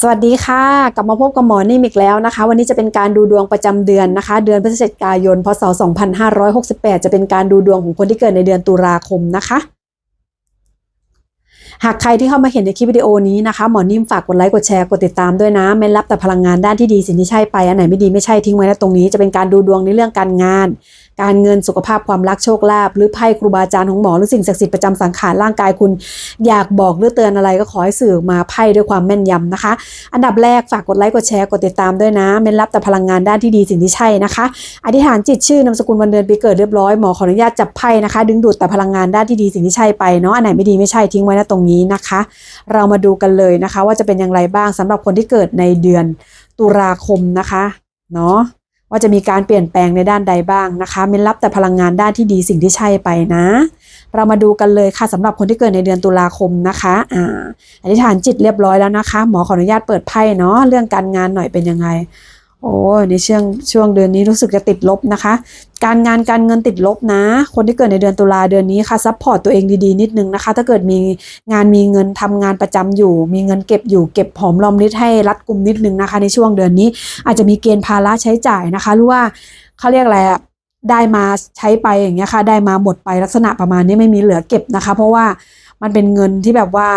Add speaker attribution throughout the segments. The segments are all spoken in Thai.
Speaker 1: สวัสดีค่ะ กลับมาพบกับหมอนิ่มอีกแล้วนะคะ วันนี้จะเป็นการดูดวงประจำเดือนนะคะ เดือนพฤศจิกายน พศ 2568 จะเป็นการดูดวงของคนที่เกิดในเดือนตุลาคมนะคะ หากใครที่เข้ามาเห็นในคลิปวิดีโอนี้นะคะหมอนิ่มฝากกดไลค์กดแชร์กดติดตามด้วยนะไม่รับแต่พลังงานด้านที่ดีสิ่งที่ใช่ไปอันไหนไม่ดีไม่ใช่ทิ้งไว้นะตรงนี้จะเป็นการดูดวงในเรื่องการงานการเงินสุขภาพความรักโชคลาภหรือไพ่ครูบาอาจารย์ของหมอหรือสิ่งศักดิ์สิทธิ์ประจำสังขารร่างกายคุณ อยากบอกหรือเตือนอะไรก็ขอให้สื่อมาไพ่ด้วยความแม่นยำนะคะ อันดับแรกฝากกดไลค์กดแชร์กดติดตามด้วยนะเม้นรับแต่พลังงานด้านที่ดีสิ่งที่ใช่นะคะอธิษฐานจิตชื่อนามสกุลวันเดือนปีเกิดเรียบร้อยหมอขออนุญาตจับไพ่นะคะ ดึงดูดแต่พลังงานด้านที่ดีสิ่งที่ใช่ไปเนาะอันไหนไม่ดีไม่ใช่ทิ้งไว้นะตรงนี้นะคะ เรามาดูกันเลยนะคะ ว่าจะเป็นอย่างไรบ้างสำหรับคนที่เกิดในเดือนตุลาคมนะคะเนาะ ว่าจะมีการเปลี่ยนแปลงในด้านใดบ้างนะคะเม้นรับแต่พลังงานด้านที่ดีสิ่งที่ใช่ไปนะ เรามาดูกันเลยค่ะสำหรับคนที่เกิดในเดือนตุลาคมนะคะอ่าอธิษฐานจิตเรียบร้อยแล้วนะคะ หมอขออนุญาตเปิดไพ่เนาะเรื่องการงานหน่อยเป็นยังไง โอ้ในช่วงช่วงเดือนนี้รู้สึกจะติดลบนะคะ การงานการเงินติดลบนะ คนที่เกิดในเดือนตุลาเดือนนี้ค่ะซัพพอร์ตตัวเองดีๆ นิดนึงนะคะ ถ้าเกิดมีงานมีเงินทำงานประจำอยู่ มีเงินเก็บอยู่เก็บหอมรอมริดให้รัดกุมนิดนึงนะคะ ในช่วงเดือนนี้ อาจจะมีเกณฑ์ภาระใช้จ่ายนะคะ หรือว่าเขาเรียกอะไรอะได้มาใช้ไปอย่างเงี้ยค่ะ ได้มาหมดไปลักษณะประมาณนี้ไม่มีเหลือเก็บนะคะ เพราะว่ามันเป็นเงินที่แบบว่า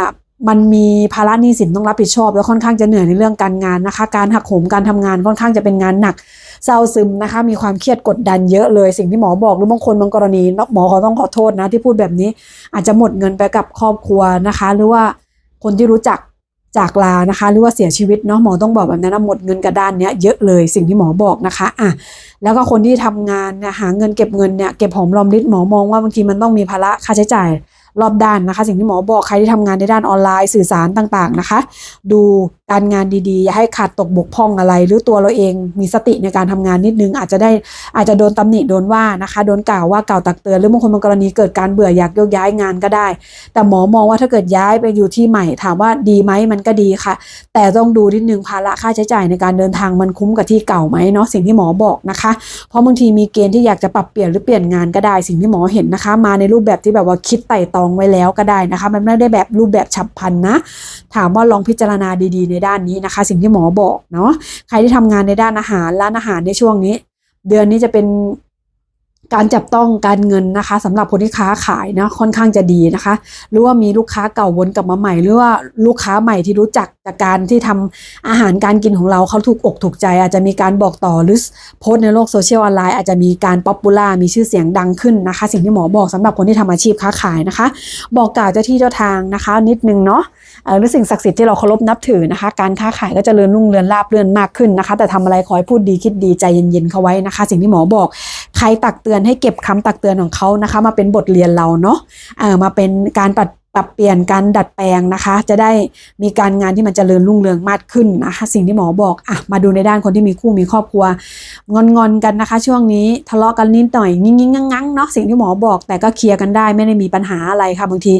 Speaker 1: มันมีภาระหนี้สินต้องรับผิดชอบ แล้วค่อนข้างจะเหนื่อยในเรื่องการงานนะคะ การหักโหมการทำงานค่อนข้างจะเป็นงานหนักเศร้าซึมนะคะ มีความเครียดกดดันเยอะเลย สิ่งที่หมอบอกหรือบางคนบางกรณีหมอขอต้องขอโทษนะ ที่พูดแบบนี้อาจจะหมดเงินไปกับครอบครัวนะคะ หรือว่าคนที่รู้จักจากลานะคะ หรือว่าเสียชีวิตเนาะหมอต้องบอกแบบนั้นนะหมดเงินกระด้านเนี้ยเยอะเลยสิ่งที่หมอบอกนะคะอะแล้วก็คนที่ทำงานเนี่ยหาเงินเก็บเงินเนี่ยเก็บหอมรอมริบหมอมองว่าบางทีมันต้องมีภาระค่าใช้จ่าย รอบด้านนะคะ สิ่งที่หมอบอกใครที่ทำงานในด้านออนไลน์สื่อสารต่างๆนะคะ ดูการงานดีๆ อย่าให้ขาดตกบกพร่องอะไร หรือตัวเราเองมีสติในการทำงานนิดนึง อาจจะได้อาจจะโดนตำหนิโดนว่านะคะโดนกล่าวว่ากล่าวตักเตือนหรือบางคนบางกรณีเกิดการเบื่ออยากโยกย้ายงานก็ได้ แต่หมอมองว่าถ้าเกิดย้ายไปอยู่ที่ใหม่ ถามว่าดีไหมมันก็ดีค่ะ แต่ต้องดูนิดนึงภาระค่าใช้จ่ายในการเดินทางมันคุ้มกับที่เก่าไหมเนาะสิ่งที่หมอบอกนะคะ เพราะบางทีมีเกณฑ์ที่อยากจะปรับเปลี่ยนหรือเปลี่ยนงานก็ได้ สิ่งที่หมอเห็นนะคะ มาในรูปแบบที่แบบว่าคิดไต่ตองไว้แล้วก็ได้นะคะ มันไม่ได้แบบรูปแบบฉับพลันนะ ถามว่าลองพิจารณาดีๆในด้านนี้นะคะ สิ่งที่หมอบอกเนาะใครที่ทำงานในด้านอาหารร้านอาหารในช่วงนี้ เดือนนี้จะเป็นการจับต้องการเงินนะคะสำหรับคนที่ค้าขายนะค่อนข้างจะดีนะคะ หรือว่ามีลูกค้าเก่าวนกลับมาใหม่ หรือว่าลูกค้าใหม่ที่รู้จักจากการที่ทำอาหารการกินของเราเขาถูกอกถูกใจ อาจจะมีการบอกต่อหรือโพสต์ในโลกโซเชียลออนไลน์อาจจะมีการป๊อปปูล่ามีชื่อเสียงดังขึ้นนะคะ สิ่งที่หมอบอกสำหรับคนที่ทำอาชีพค้าขายนะคะ บอกกล่าวเจ้าที่เจ้าทางนะคะ นิดนึงเนาะ หรือสิ่งศักดิ์สิทธิ์ที่เราเคารพนับถือนะคะ การค้าขายก็จะเจริญรุ่งเรือนราบเรื่อนมากขึ้นนะคะ แต่ทำอะไรขอให้พูดดีคิดดีใจเย็นๆเข้าไว้นะคะ สิ่งที่หมอบอก ใครตักเตือนให้เก็บคำตักเตือนของเขานะคะ มาเป็นบทเรียนเราเนาะมาเป็นการปรับ ปรับเปลี่ยนการดัดแปลงนะคะ จะได้มีการงานที่มันจเจริญรุ่งเรืองมากขึ้นนะคะ สิ่งที่หมอบอกอะมาดูในด้านคนที่มีคู่มีครอบครัว งอนงอนๆกันนะคะ ช่วงนี้ทะเลาะกันนิดหน่อยงิ้งๆงังงังเนาะสิ่งที่หมอบอกแต่ก็เคลียร์กันได้ไม่ได้มีปัญหาอะไรค่ะบางที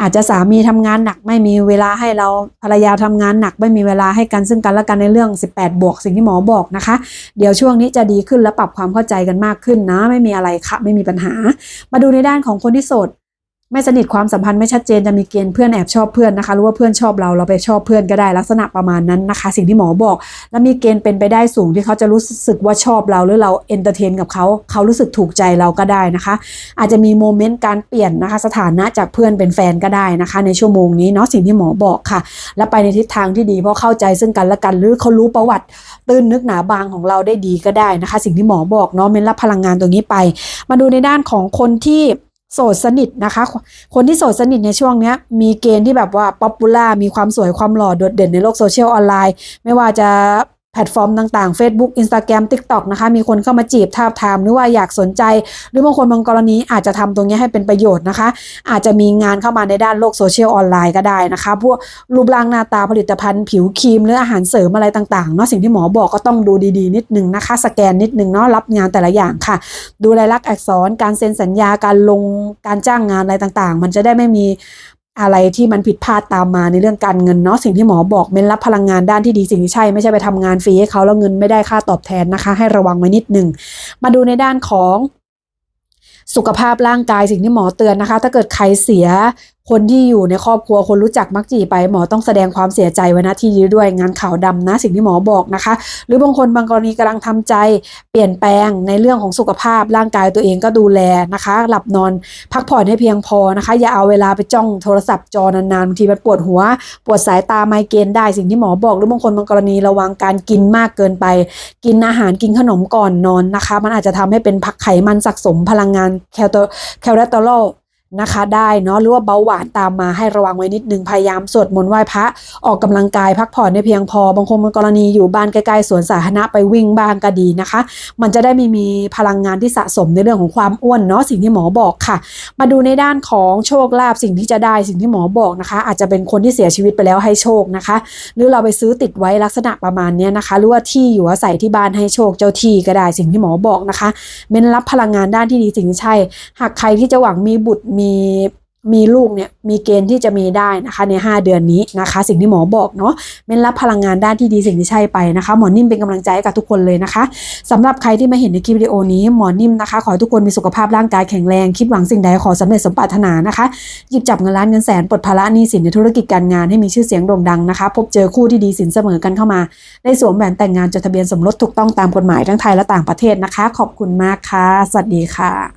Speaker 1: อาจจะสามีทำงานหนักไม่มีเวลาให้เราภรรยาทำงานหนักไม่มีเวลาให้กันซึ่งกันและกันในเรื่อง 18 บวก สิ่งที่หมอบอกนะคะ เดี๋ยวช่วงนี้จะดีขึ้นและปรับความเข้าใจกันมากขึ้นนะ ไม่มีอะไรค่ะไม่มีปัญหา มาดูในด้านของคนที่โสด ไม่สนิทความสัมพันธ์ไม่ชัดเจนจะมีเกณฑ์เพื่อนแอบชอบเพื่อนนะคะหรือว่าเพื่อนชอบเราเราไปชอบเพื่อนก็ได้ลักษณะประมาณนั้นนะคะ สิ่งที่หมอบอก และมีเกณฑ์เป็นไปได้สูงที่เขาจะรู้สึกว่าชอบเราหรือเราเอนเตอร์เทนกับเขาเขารู้สึกถูกใจเราก็ได้นะคะ อาจจะมีโมเมนต์การเปลี่ยนนะคะ สถานะจากเพื่อนเป็นแฟนก็ได้นะคะ ในชั่วโมงนี้เนาะสิ่งที่หมอบอกค่ะ และไปในทิศทางที่ดีเพราะเข้าใจซึ่งกันและกันหรือเขารู้ประวัติตื้นนึกหนาบางของเราได้ดีก็ได้นะคะ สิ่งที่หมอบอกเนาะเมนรับพลังงานตรงนี้ไป มาดูในด้านของคนที่ โสดสนิทนะคะ คนที่โสดสนิทในช่วงนี้มีเกณฑ์ที่แบบว่าป๊อปปูล่ามีความสวยความหล่อโดดเด่นในโลกโซเชียลออนไลน์ ไม่ว่าจะ ลตฟอร์มต่างๆ Facebook Instagram TikTok นะคะ มีคนเข้ามาจีบทาบทามหรือว่าอยากสนใจ หรือบางคนบางกรณีอาจจะทำตรงนี้ให้เป็นประโยชน์นะคะ อาจจะมีงานเข้ามาในด้านโลกโซเชียลออนไลน์ก็ได้นะคะ พวกรูปร่างหน้าตาผลิตภัณฑ์ผิวครีมหรืออาหารเสริมอะไรต่างๆเนาะสิ่งที่หมอบอกก็ต้องดูดีๆ นิดนึงนะคะ สแกนนิดนึงเนาะรับงานแต่ละอย่างค่ะ ดูรายลักษณ์อักษรการเซ็นสัญญาการลงการจ้างงานอะไรต่างๆ มันจะได้ไม่มี อะไรที่มันผิดพลาดตามมาในเรื่องการเงินเนาะสิ่งที่หมอบอกเม้นรับพลังงานด้านที่ดีสิ่งที่ใช่ไม่ใช่ไปทำงานฟรีให้เขาแล้วเงินไม่ได้ค่าตอบแทนนะคะ ให้ระวังไว้นิดหนึ่งมาดูในด้านของสุขภาพร่างกายสิ่งที่หมอเตือนนะคะ ถ้าเกิดใครเสีย คนที่อยู่ในครอบครัวคนรู้จักมักจีไปหมอต้องแสดงความเสียใจไว้ณที่นี้ด้วยงานข่าวดำนะสิ่งที่หมอบอกนะคะ หรือบางคนบางกรณีกำลังทำใจเปลี่ยนแปลงในเรื่องของสุขภาพร่างกายตัวเองก็ดูแลนะคะ หลับนอนพักผ่อนให้เพียงพอนะคะ อย่าเอาเวลาไปจ้องโทรศัพท์จอนานๆบางทีมันปวดหัว ปวดสายตาไมเกรนได้สิ่งที่หมอบอก หรือบางคนบางกรณีระวังการกินมากเกินไป กินอาหารกินขนมก่อนนอนนะคะ มันอาจจะทำให้เป็นพักไขมันสะสมพลังงานแคลโตแคลเตอรอล นะคะได้เนาะหรือว่าเบาหวานตามมาให้ระวังไว้นิดนึงพยายามสวดมนต์ไหว้พระออกกำลังกายพักผ่อนให้เพียงพอบางคนบางกรณีอยู่บ้านใกล้ๆสวนสาธารณะไปวิ่งบ้างก็ดีนะคะ มันจะได้ไม่มีพลังงานที่สะสมในเรื่องของความอ้วนเนาะสิ่งที่หมอบอกค่ะ มาดูในด้านของโชคลาภสิ่งที่จะได้สิ่งที่หมอบอกนะคะ อาจจะเป็นคนที่เสียชีวิตไปแล้วให้โชคนะคะ หรือเราไปซื้อติดไว้ลักษณะประมาณนี้นะคะ หรือว่าที่อยู่อาศัยที่บ้านให้โชคเจ้าที่ก็ได้สิ่งที่หมอบอกนะคะเม้นรับพลังงานด้านที่ดีสิ่งที่ใช่ หากใครที่จะหวังมีบุตรมีมีลูกเนี่ยมีเกณฑ์ที่จะมีได้นะคะใน 5 เดือนนี้นะคะ สิ่งที่หมอบอกเนาะเม้นรับพลังงานด้านที่ดีสิ่งที่ใช่ไปนะคะ หมอนิ่มเป็นกำลังใจให้กับทุกคนเลยนะคะสำหรับใครที่มาเห็นในคลิปวิดีโอนี้หมอนิ่มนะคะ ขอให้ทุกคนมีสุขภาพร่างกายแข็งแรง คิดหวังสิ่งใดขอสำเร็จสมปรารถนานะคะหยิบจับเงินล้านเงินแสนปลดภาระหนี้สินในธุรกิจการงานให้มีชื่อเสียงโด่งดังนะคะ พบเจอคู่ที่ดีสินเสมอกันเข้ามา ได้สวมแหวนแต่งงานจดทะเบียนสมรสถูกต้องตามกฎหมายทั้งไทยและต่างประเทศนะคะ ขอบคุณมากค่ะสวัสดีค่ะ